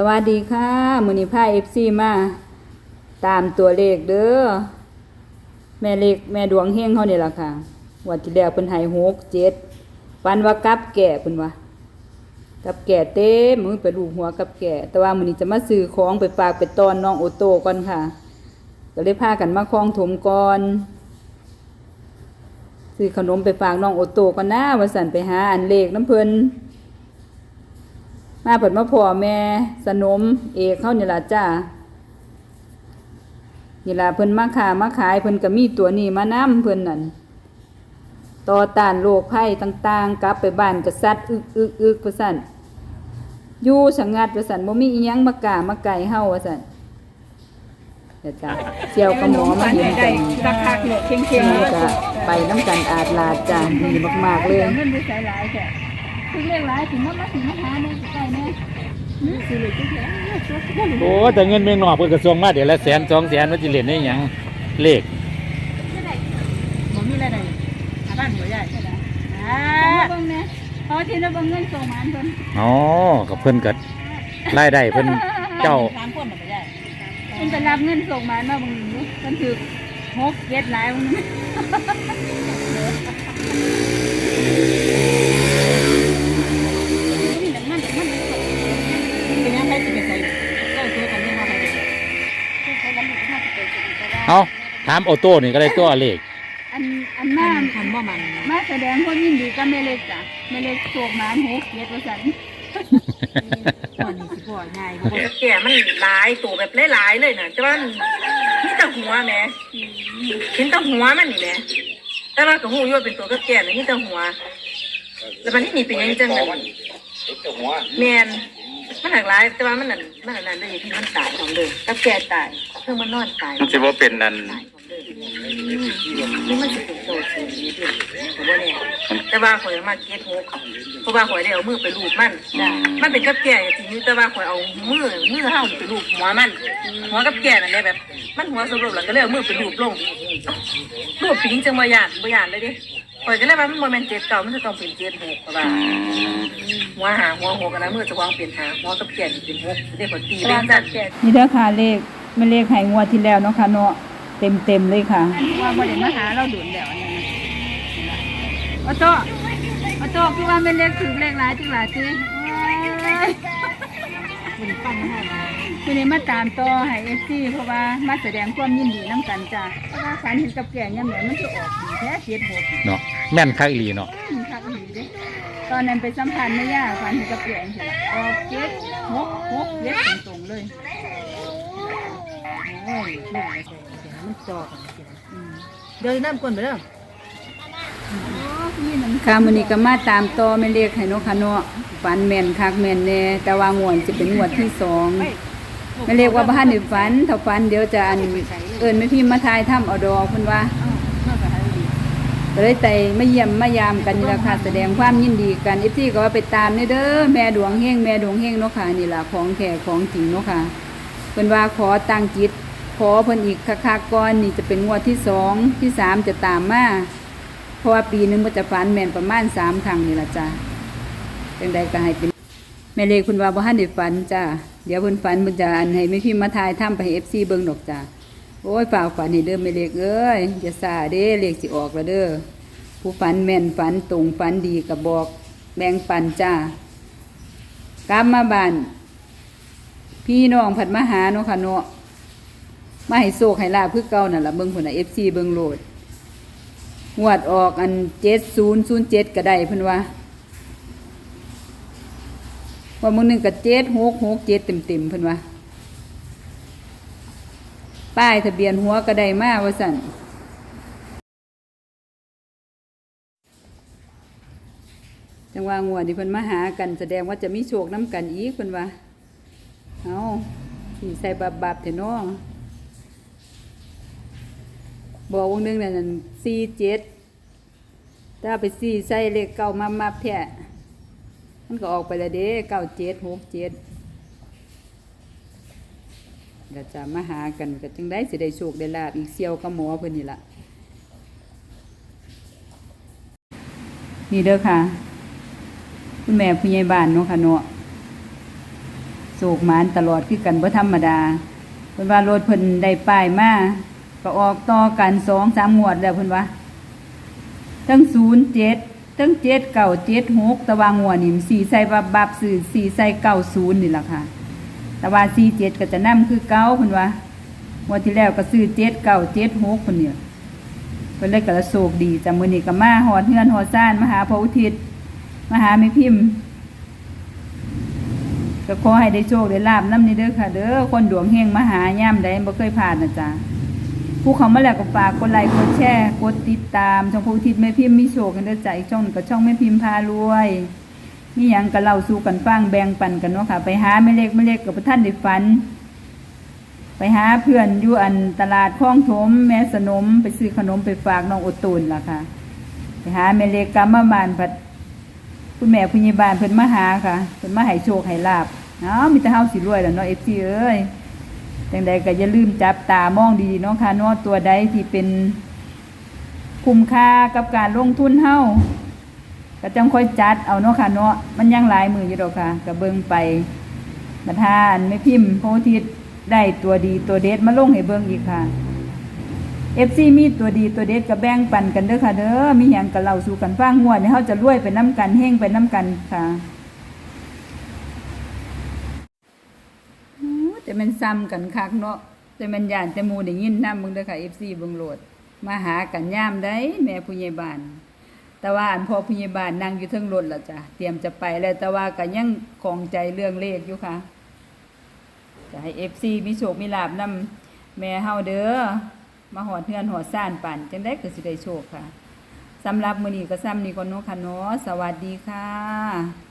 สวัสดีค่ะมือนี้พาเอฟซีมา ตามตัวเลขเด้อแม่เลขแม่ดวงเฮงเขานี่ยล่ะค่ะวันที่แล้วเพิ่นให้หกเจ็ดปันว่ากับแก่เพิ่นว่ากับแก่เต็มมือไปลูหัวกับแก่ แต่ว่ามือนี้จะมาซื้อของไปฝากไปตอนน้องโอโต้ก่อนค่ะก็เลยพากันมาคลองถมก่อนซื้อขนมไปฝากน้องโอโต้ก่อนนะว่าสั่นไปหาอันเลขน้ำเพิ่น มาเปิดมาพ่อแม่สนมเอกเขานี่ล่ะจ้านี่ล่ะเพิ่นมาขามาขายเพิ่นก็มีตัวนี้มานํเพิ่นนั่นต่อต้านโรคภัยต่างๆ กลับไปบ้านก็สัตว์อึกอึกอึกว่าซั่นอยู่สงัดว่าซั่นบ่มีอีหยังมากล้ามาไก่เฮาว่าซั่นเดี๋ยวจ้าเสี่ยวกับหมอมาเห็นกันราคาเกลือเค็งๆนี่เลยก็ไปน้ำกันอาดลาดจ้าดีมากๆเลย เดี๋ยวเงินไปใส่หลายแค่คือเรียกหลายถึงมันมาถึงมาหาเนี่ยใกล้เนี่ยสิเลยที่แท้โอ้แต่เงินเมืองนอกเพิ่นกระทรวงมาเดี๋ยวละแสนสองแสนว่าจะเล่นได้หยังเลขผมมีอะไรได้หาบ้านหัวใหญ่ใช่ไหมอ่าเบิ่งเนี่ยเพราะที่นั่นเบิ่งเงินส่งมาเพิ่นอ๋อกับเพิ่นก็รายได้เพิ่นเจ้าสามคนหัวใหญ่เพิ่นไปรับเงินส่งมาเนาะบางทีเพิ่นถือหกเจ็ดหลายบางทีเป็น เอาถามออโต้นี่ก็ได้ตัวเลขอันอันมาคันบ่มันมาแสดงความยินดีกับแม่เล็กจ้ะแม่เล็กโศกหมานหกเจ็ดว่าซั่นก่อนนี่สิบ่ง่ายบ่แก่มันหลายตัวแบบหลายๆเลยนะแต่ว่ามีแต่หัวแหม่เห็นแต่หัวมันนี่แหละแต่ว่าก็หูอยู่ว่าเป็นตัวกับแก่น่ะมีแต่หัว แล้วมันนี่นี่เป็นหยังจังกันแมนมันหลากหลายแต่ว่ามันนั่นมันนั่นเลยที่มันตายของเลยกับแก่ตาย เพิ่งมันนอนตายมันสิว่าเป็นนั่นตายของเลยนี่มันจะเป็นโซเชียลมีเดียผมว่าเนี่ยแต่ว่าข่อยมาเก็ตหกเพราะว่าข่อยได้เอามือไปลูบมันมันเป็นกับแก่จริงอยู่แต่ว่าข่อยเอามือมือเฮาไปลูบหัวมันหัวกับแก่นั่นแหละแบบ มันหัวสลบแล้วก็เลยเอามือไปลูบลงลูบปิงจังบ่ยานบ่ยานเลยดิข่อยก็เลยว่ามันบ่แม่นเจ็ดเก่ามันจะต้องเป็นเจ็ดหกเพราะว่าหัวหาหัวหกกันนะมือจะวางเป็นหาหัวกับแก่นี่เป็นหกเรียกว่าตีเป็นจัดแก่นี่เด้อค่ะเลข ไม่เลขไห้งวดที่แล้วเนาะค่ะเนาะเต็มเต็มๆเลยค่ะว่าบ่ได้มาหาเราดุนแล้วอันนั้นออโต้ออโต้คือว่าแม่เล็กถือเลขหลายจังหลายสิคุณฟังให้คือนี้มาตามต่อให้เอฟซีเพราะว่ามาแสดงความยินดีน้ำกันจ้ะเพราะว่าฝันเห็นกับแก่ยังเหมือนมันจะออกดีแท้เจ็ดหกเนาะแม่นคักอีหลีเนาะอืมครับดีเด้ตอนนั้นไปสัมพันธ์ไม่ยากฝันเห็นกับแก่เห็นออกเจ็ดหกหกเจ็ดตรงๆเลย โอ้ยลูกเลยมันจอกันเดินน้ำก้นไปเด้อค่ะมือนี้ก็มาตามต่อไม่เลขไห้นาะค่ะเนาะฝันแม่นคักแม่นแน่แต่ว่างวดสิเป็นงวดที่สองไม่เลขว่าบ่ทันได้ฝันถ้าฝันเดี๋ยวจะอันเอิ้นแม่พิมพ์มาทายถ้ำเอาดอกเพิ่นว่าเลยไปมาเยี่ยมไมายามกันนี่ละค่ะแสดงความยินดีกันเอฟซีก็ว่าไปตามนี่เด้อแม่ดวงเฮงแม่ดวงเฮงเนาะค่ะนี่ละของแท้ของจริงเนาะค่ะเพิ่นว่าขอตั้งจิต ขอเพิ่นอีกคักๆก่อนนี่จะเป็นงวดที่สองที่สามจะตามมาเพราะว่าปีนึงมันจะฝันแม่นประมาณสามครั้งนี่ละจ้ะจังใดก็ให้เป็นแม่เลขเพิ่นว่าบ่ทันได้ฝันจ้ะเดี๋ยวเพิ่นฝันเพิ่นจะอันให้แม่พิมพ์มาทายทำไปให้ FC เบิ่งดอกจ้ะโอ้ยฝาฝันให้เด้อแม่เลขเอ้ยอย่าซาเด้เลขสิออกแล้วเด้อผู้ฝันแม่นฝันตรงฝันดีกับบอกแบ่งปันจ้ากลับมาบ้านพี่น้องผัดมาหาเนาะค่ะเนาะ มาให้โศกให้ลาบคือเก่านั่นล่ะเบิ่งพุ่นน่ะ FC เบิ่งโลดงวดออกอัน7007ก็ได้เพิ่นว่าว่ามื้อหนึงก็7667เต็มๆเพิ่นว่าป้ายทะเบียนหัวก็ได้มาว่าซั่นจังว่างวดนี่เพิ่นมาหากันแสดงว่าจะมีโชคน้ำกันอีกเพิ่นว่าเอาสิใส่บับบับๆเถอะเนาะ บอกวงหนึงนั่นสี่เจ็ดถ้าไปสี่ใส่เลขเก้ามามาแท้มันก็ออกไปและเด้เก้าเจ็ดหกเจ็ดเดี๋ยวจะมาหากันก็จังได้สิได้โชคได้ลาบอีกเซียวกับหมอเพิ่นนี่ละนี่เด้อค่ะ คุณแม่ผู้ใหญ่บ้านเนาะค่ะเนาะโศกหมานตลอดคือกันบ่ธรรมดาเพิ่นว่ารถเพิ่นได้ป้ายมา ก็ออกต่อกันสองสามงวดแล้วเพิ่นว่าทั้งศูนย์เจ็ดทั้งเจ็ดเก้าเจ็ดหกตะวางหัวนี่สี่ใส่บับบับสื่อสี่ใส่เก้าศูนย์นี่แหละค่ะต่ว่าสี่เจ็ดก็จะนํคือเก้าเพิ่นว่างวดที่แล้วก็ซื้อเจ็ดเก้าเจ็ดหกเพิ่นเนี่ยเพิ่นเลยก็ละโศกดีจากมื้อนี้ก็มาฮอดเฮือนฮอดซ่านมหาพระอุทิศมหาแม่พิมพ์ก็ขอให้ได้โชคได้ลาบน้ำนี่เด้อค่ะ เด้อคนดวงเฮงมหาย่ำใดบ่เคยผ่านนะจ๊ะ ผู้เขามาแล้วก็ฝากกดไลค์กดแชร์กดติดตามช่องผู้ทิศแม่พิมพ์มีโชกันด้อจ้ะอีกช่องหนึ่งก็ช่องแม่พิมพ์พารวยนี่ยังก็เล่าสู่กันฟังแบ่งปันกันเนาะค่ะ ไปหาแม่เล็กแม่เล็กกับท่านได้ฝัน ไปหาเพื่อนอยู่อันตลาดคลองถมแม่สนม ไปซื้อขนมไปฝากน้องอดตุนล่ะค่ะ ไปหาแม่เล็กกำมามานผัดคุณแม่ผู้ใหญ่บ้านเพิ่นมาหาค่ะเพิ่นมาให้โชคให้ลาบเนาะมีแต่เฮาสิรวยแล้วเนาะ FC เอ้ย จังใดก็อย่าลืมจับตามองดีเนาะค่ะเนาะตัวใดที่เป็นคุ้มค่ากับการลงทุนเฮาก็จังค่อยจัดเอาเนาะค่ะเนาะมันยังหลายมืออยู่ดอกค่ะก็เบิ่งไปบัดทานไม่พิมพ์โพธิ์ทิศได้ตัวดีตัวเด็ดมาลงให้เบิ่งอีกค่ะเอฟซีมีตัวดีตัวเด็ดก็แบ่งปันกันเด้อค่ะเด้อมีหยังก็เล่าสู่กันฟังงวดนี่ยเฮาจะรวยไปน้ำกันเฮงไปน้ำกันค่ะอู้แต่ มันซ้ำกันคักเนาะแต่มันย่านแต่หมู่ได้ยินนำมึงเด้อค่ะ FC เบิ่งโลดมาหากันยามใดแม่ผู้ใหญ่บ้าน แต่ว่าอันพ่อผู้ใหญ่บ้านนั่งอยู่เทิงรถแล้วจ้ะเตรียมจะไปแล้วแต่ว่าก็ยังของใจเรื่องเลขอยู่ค่ะจะให้ FC มีโชคมีลาบนำแม่เฮาเด้อมาหอดเทือนหอดซ่านปั่นจังได้ก็สิได้โชคค่ะสำหรับมื้อนี้ก็ซ้ำนี้ก่อนเนาะค่ะเนาะสวัสดีค่ะ